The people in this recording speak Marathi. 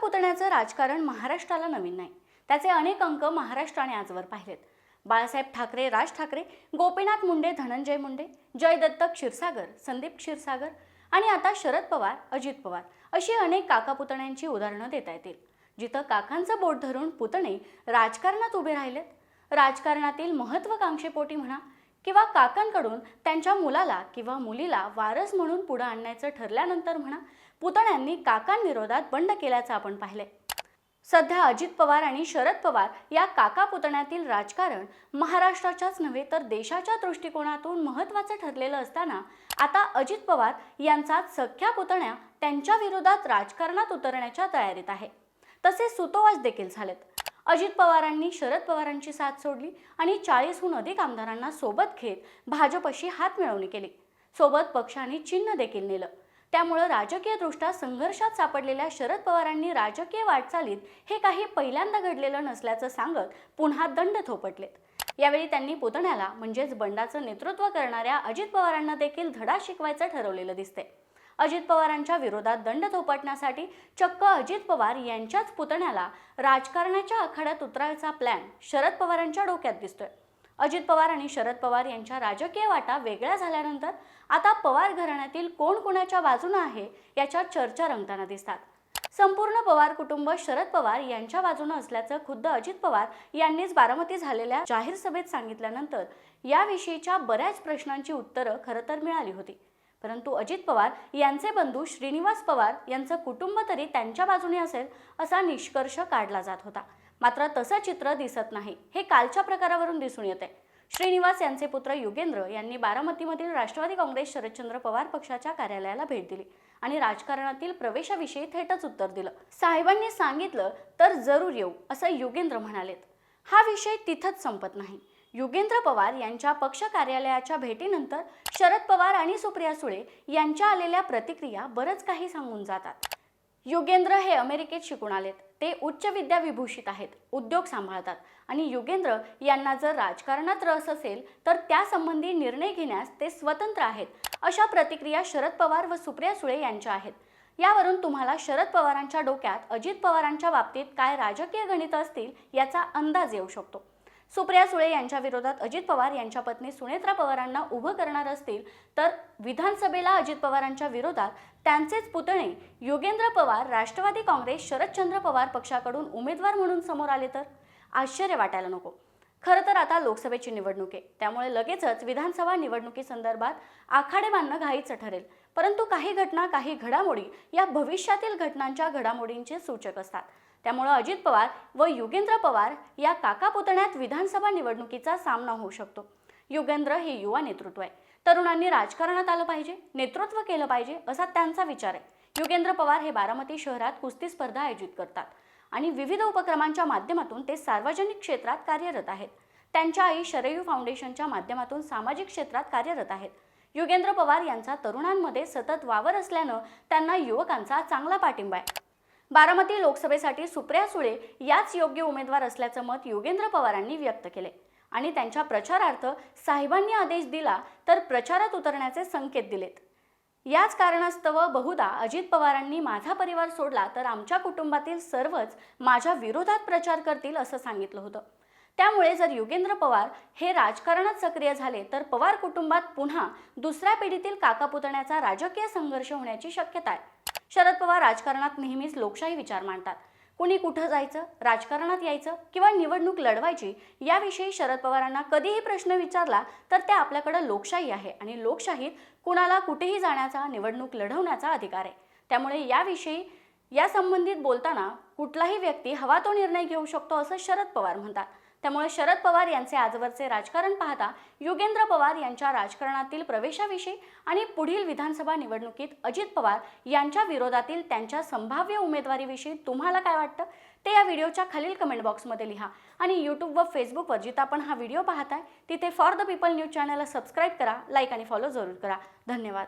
पुतण्याचं राजकारण महाराष्ट्राला नवीन नाही. त्याचे अनेक अंक महाराष्ट्राने आजवर पाहिलेत. बाळासाहेब ठाकरे राज ठाकरे गोपीनाथ मुंडे धनंजय मुंडे जयदत्त क्षीरसागर संदीप क्षीरसागर आणि आता शरद पवार अजित पवार अशी अनेक काका पुतण्यांची उदाहरणं देता येतील. जिथं काकांचं बोट धरून पुतणे राजकारणात उभे राहिलेत. राजकारणातील महत्वाकांक्षेपोटी म्हणा किंवा काकांकडून त्यांच्या मुलाला किंवा मुलीला वारस म्हणून पुढं आणण्याचं ठरल्यानंतर म्हणा पुतण्यांनी काकांविरोधात बंड केल्याचं आपण पाहिले सध्या अजित पवार आणि शरद पवार या काका पुतण्यातील राजकारण महाराष्ट्राच्याच नव्हे तर देशाच्या दृष्टिकोनातून महत्त्वाचं ठरलेलं असताना आता अजित पवार यांचा सख्या पुतण्या त्यांच्या विरोधात राजकारणात उतरण्याच्या तयारीत आहे. तसे सुतोवाच देखील झालेत. अजित पवारांनी शरद पवारांची साथ सोडली आणि चाळीसहून अधिक आमदारांना सोबत घेत भाजपशी हात मिळवणी केली. सोबत पक्षाने चिन्ह देखील नेलं. त्यामुळं राजकीयदृष्ट्या संघर्षात सापडलेल्या शरद पवारांनी राजकीय वाटचालीत हे काही पहिल्यांदा घडलेलं नसल्याचं सांगत पुन्हा दंड थोपटलेत. यावेळी त्यांनी पुतण्याला म्हणजेच बंडाचं नेतृत्व करणाऱ्या अजित पवारांना देखील धडा शिकवायचं ठरवलेलं दिसते अजित पवारांच्या विरोधात दंड थोपटण्यासाठी चक्क अजित पवार यांच्याच पुतण्याला राजकारणाच्या आखाड्यात उतरायचा प्लॅन शरद पवारांच्या डोक्यात दिसतोय. अजित पवार आणि शरद पवार यांच्या राजकीय वाटा वेगळ्या झाल्यानंतर आता पवार घराण्यातील कोण कोणाच्या बाजूनं आहे याच्या चर्चा रंगताना दिसतात. संपूर्ण पवार कुटुंब शरद पवार यांच्या बाजूनं असल्याचं खुद्द अजित पवार यांनीच बारामती झालेल्या जाहीर सभेत सांगितल्यानंतर याविषयीच्या बऱ्याच प्रश्नांची उत्तरं खरं तर मिळाली होती. परंतु अजित पवार यांचे बंधू श्रीनिवास पवार यांचं कुटुंब तरी त्यांच्या बाजूने असेल असा निष्कर्ष काढला जात होता. मात्र तसं चित्र दिसत नाही. हे कालच्या प्रकारावरून दिसून येते. श्रीनिवास यांचे पुत्र युगेंद्र यांनी बारामतीमधील राष्ट्रवादी काँग्रेस शरदचंद्र पवार पक्षाच्या कार्यालयाला भेट दिली आणि राजकारणातील प्रवेशाविषयी थेटच उत्तर दिलं. साहेबांनी सांगितलं तर जरूर येऊ असं युगेंद्र म्हणालेत. हा विषय तिथंच संपत नाही. युगेंद्र पवार यांच्या पक्ष कार्यालयाच्या भेटीनंतर शरद पवार आणि सुप्रिया सुळे यांच्या आलेल्या प्रतिक्रिया बरंच काही सांगून जातात. युगेंद्र हे अमेरिकेत शिकून आलेत. ते उच्च विद्या विभूषित आहेत उद्योग सांभाळतात आणि युगेंद्र यांना जर राजकारणात रस असेल तर त्यासंबंधी निर्णय घेण्यास ते स्वतंत्र आहेत अशा प्रतिक्रिया शरद पवार व सुप्रिया सुळे यांच्या आहेत. यावरून तुम्हाला शरद पवारांच्या डोक्यात अजित पवारांच्या बाबतीत काय राजकीय गणित असतील याचा अंदाज येऊ शकतो. सुप्रिया सुळे यांच्या विरोधात अजित पवार यांच्या पत्नी सुनेत्रा पवारांना उभं करणार असतील तर विधानसभेला अजित पवारांच्या विरोधात त्यांचेच पुतणे योगेंद्र पवार राष्ट्रवादी काँग्रेस शरदचंद्र पवार पक्षाकडून उमेदवार म्हणून समोर आले तर? आश्चर्य वाटायला नको. खरं तर आता लोकसभेची निवडणूक आहे. त्यामुळे लगेचच विधानसभा निवडणुकीसंदर्भात आखाडे बांधणं घाईचं ठरेल. परंतु काही घटना काही घडामोडी या भविष्यातील घटनांच्या घडामोडींचे सूचक असतात. त्यामुळं अजित पवार व युगेंद्र पवार या काका पुतण्यात विधानसभा निवडणुकीचा सामना होऊ शकतो. युगेंद्र हे युवा नेतृत्व आहे. तरुणांनी राजकारणात आलं पाहिजे नेतृत्व केलं पाहिजे असा त्यांचा विचार आहे. युगेंद्र पवार हे बारामती शहरात कुस्ती स्पर्धा आयोजित करतात आणि विविध उपक्रमांच्या माध्यमातून ते सार्वजनिक क्षेत्रात कार्यरत आहेत. त्यांच्या आई शरयू फाउंडेशनच्या माध्यमातून सामाजिक क्षेत्रात कार्यरत आहेत. युगेंद्र पवार यांचा तरुणांमध्ये सतत वावर असल्यानं त्यांना युवकांचा चांगला पाठिंबा आहे. बारामती लोकसभेसाठी सुप्रिया सुळे याच योग्य उमेदवार असल्याचं मत योगेंद्र पवारांनी व्यक्त केले. आणि त्यांच्या प्रचारार्थ साहेबांनी आदेश दिला तर प्रचारात उतरण्याचे संकेत दिलेत. याच कारणास्तव बहुधा अजित पवारांनी माझा परिवार सोडला तर आमच्या कुटुंबातील सर्वच माझ्या विरोधात प्रचार करतील असं सांगितलं होतं. त्यामुळे जर युगेंद्र पवार हे राजकारणात सक्रिय झाले तर पवार कुटुंबात पुन्हा दुसऱ्या पिढीतील काका पुतण्याचा राजकीय संघर्ष होण्याची शक्यता आहे. शरद पवार राजकारणात नेहमीच लोकशाही विचार मांडतात. कुणी कुठं जायचं राजकारणात यायचं किंवा निवडणूक लढवायची याविषयी शरद पवारांना कधीही प्रश्न विचारला तर त्या आपल्याकडं लोकशाही आहे आणि लोकशाहीत कुणाला कुठेही जाण्याचा निवडणूक लढवण्याचा अधिकार आहे. त्यामुळे याविषयी या संबंधित बोलताना कुठलाही व्यक्ती हवा तो निर्णय घेऊ शकतो असं शरद पवार म्हणतात. त्यामुळे शरद पवार यांचे आजवरचे राजकारण पाहता युगेंद्र पवार यांच्या राजकारणातील प्रवेशाविषयी आणि पुढील विधानसभा निवडणुकीत अजित पवार यांच्या विरोधातील त्यांच्या संभाव्य उमेदवारीविषयी तुम्हाला काय वाटतं? ते या व्हिडिओच्या खालील कमेंट बॉक्समध्ये लिहा. आणि यूट्यूब व फेसबुकवर जिथं आपण हा व्हिडिओ पाहताय तिथे फॉर द पीपल न्यूज चॅनलला सबस्क्राईब करा लाईक आणि फॉलो जरूर करा. धन्यवाद.